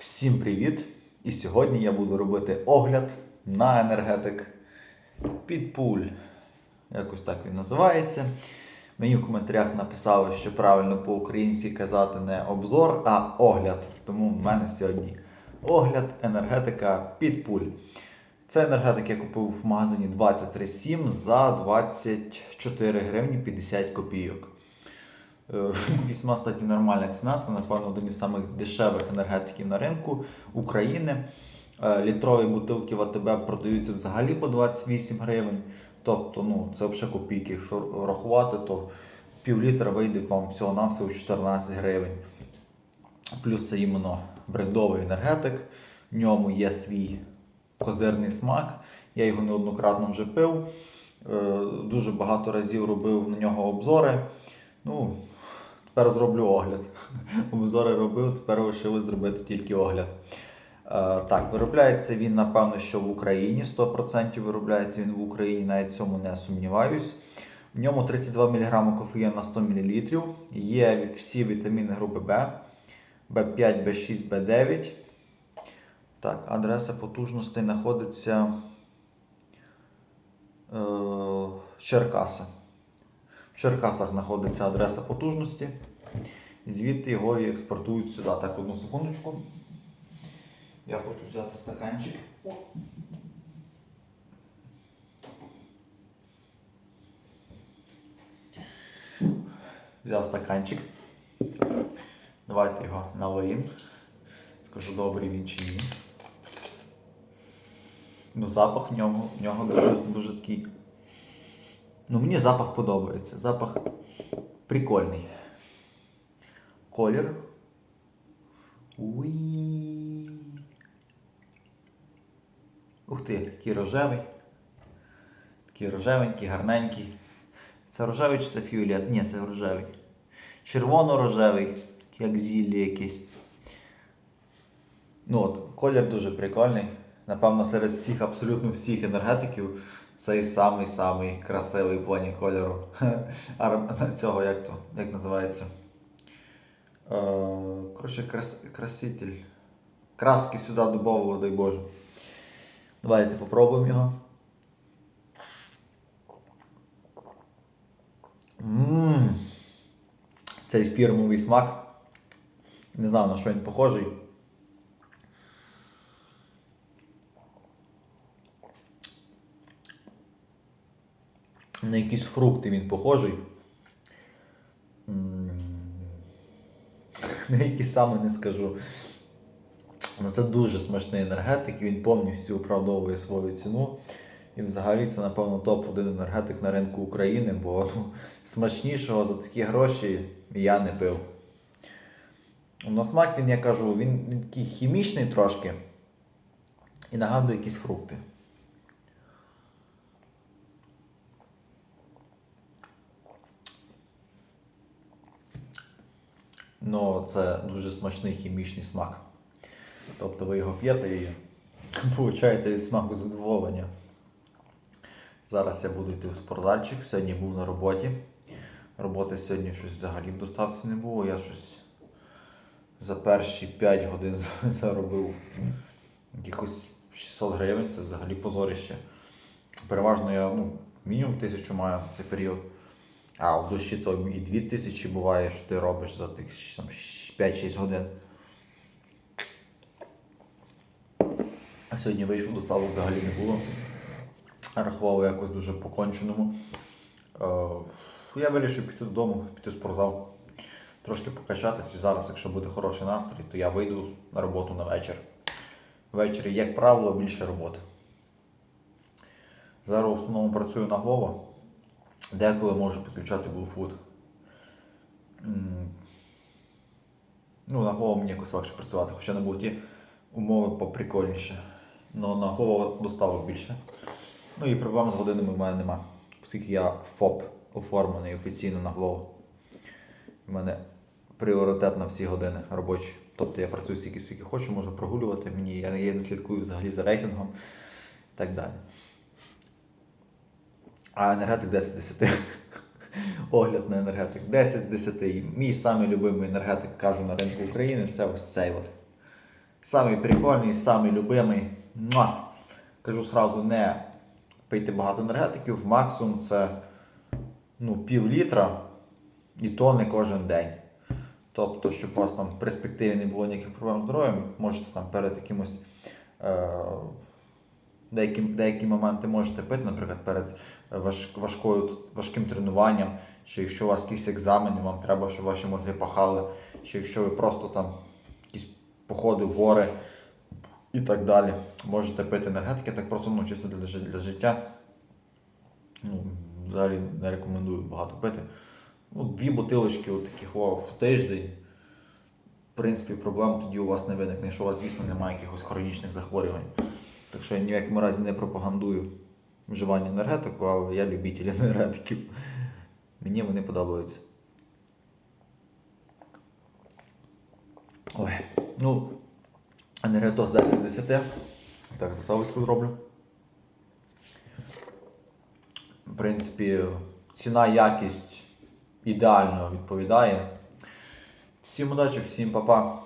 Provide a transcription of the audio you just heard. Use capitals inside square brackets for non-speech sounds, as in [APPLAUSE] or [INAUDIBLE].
Всім привіт! І сьогодні я буду робити огляд на енергетик Підпуль. Якось так він називається. Мені в коментарях написали, що правильно по-українськи казати не обзор, а огляд. Тому в мене сьогодні огляд енергетика Підпуль. Це енергетик я купив в магазині 237 за 24 гривні 50 копійок. Е, [LAUGHS] Весьма статі нормальна ціна. Це, напевно, один із самих дешевих енергетиків на ринку України. Е, Літрові бутилки в АТБ продаються взагалі по 28 гривень. Тобто, ну, це взагалі копійки. Якщо рахувати, то пів літра вийде вам всього-навсього 14 гривень. Плюс це іменно брендовий енергетик. В ньому є свій козирний смак. Я його неоднократно вже пив. Е, Дуже багато разів робив на нього обзори. Ну, тепер зроблю огляд. [LAUGHS] Обзори робив, тепер лишилось зробити тільки огляд. Е, так, виробляється він, напевно, що в Україні. 100% виробляється він в Україні, навіть цьому не сумніваюсь. В ньому 32 мг кофеїну на 100 мл. Є всі вітаміни групи В, В5, В6, В9. Так, адреса потужностей знаходиться е, Черкаса. В Черкасах знаходиться адреса потужності. Звідти його і експортують сюди. Так, одну секундочку. Я хочу взяти стаканчик. Взяв стаканчик. Давайте його налиємо. Скажу, добрий він чи ні. Ну, запах в ньому, в нього дуже, дуже такий. Ну, мені запах подобається. Запах прикольний. Колір. Уї. Ух ти, такий рожевий. Такий рожевенький, гарненький. Це рожевий чи це фіолет? Ні, це рожевий. Червоно-рожевий, як зілля якесь. Ну от, колір дуже прикольний. Напевно, серед всіх, абсолютно всіх енергетиків, цей самий-самий красивий плані кольору. [LAUGHS] Цього як то, як називається? Е, Коротше, крас... краситель. Краски сюди додавало, дай Боже. Давайте попробуємо його. Ммм. Цей фірмовий смак. Не знаю на що він похожий. На якісь фрукти він похожий. [LAUGHS] На які саме не скажу. Ну, це дуже смачний енергетик, він повністю оправдовує свою ціну. І взагалі це, напевно, топ-1 енергетик на ринку України, бо ну, смачнішого за такі гроші я не пив. На смак він, я кажу, він, він такий хімічний трошки і нагадує якісь фрукти. Ну, це дуже смачний хімічний смак. Тобто ви його п'єте і получаєте від смаку задоволення. Зараз я буду йти в спортзальчик. Сьогодні був на роботі. Роботи сьогодні щось взагалі в доставці не було. Я щось за перші 5 годин за- [LAUGHS] заробив якихось 600 гривень, це взагалі позорище. Переважно я ну, мінімум тисячу маю за цей період. А в душі то і 2000 буває, що ти робиш за тих 5-6 годин. А сьогодні вийшов, доставок взагалі не було. Рахував якось дуже по-конченому. Е, я вирішив піти додому, піти в спортзал, трошки покачатися. І зараз, якщо буде хороший настрій, то я вийду на роботу на вечір. Ввечері, як правило, більше роботи. Зараз в основному працюю на Glovo. Деколи можу підключати Bluefoot. Ну, на Glovo мені якось легше працювати, хоча будуть ті умови поприкольніше. Но на Glovo доставок більше. Ну і проблем з годинами в мене нема. Оскільки я ФОП оформлений офіційно на Glovo. У мене пріоритет на всі години робочі. Тобто я працюю стільки, скільки хочу, можу прогулювати мені, я не слідкую взагалі за рейтингом і так далі. А енергетик 10 з 10. [LAUGHS] Огляд на енергетик 10 з 10. Мій самий любимий енергетик, кажу, на ринку України це ось цей от. Самий прикольний, самий любимий. Муа! Кажу сразу, не пийте багато енергетиків, максимум це ну, пів літра, і то не кожен день. Тобто, щоб у вас там в перспективі не було ніяких проблем з здоров'ям, можете там перед якимось е, деякі, деякі моменти можете пити, наприклад, перед важ, важкою, важким тренуванням, чи якщо у вас якісь екзамени, вам треба, щоб ваші мозги пахали, чи якщо ви просто там якісь походи в гори і так далі, можете пити енергетики, так просто ну, чисто для, для життя. Ну, взагалі не рекомендую багато пити. Ну, дві бутилочки от таких о, в тиждень. В принципі, проблем тоді у вас не виникне, якщо у вас, звісно, немає якихось хронічних захворювань. Так що я ні в якому разі не пропагандую вживання енергетику, але я любитель [LAUGHS] енергетиків. Мені вони подобаються. Ой, ну, енергетос 10 з 10. Так, заставочку зроблю. В принципі, ціна якість ідеально відповідає. Всім удачі, всім па-па.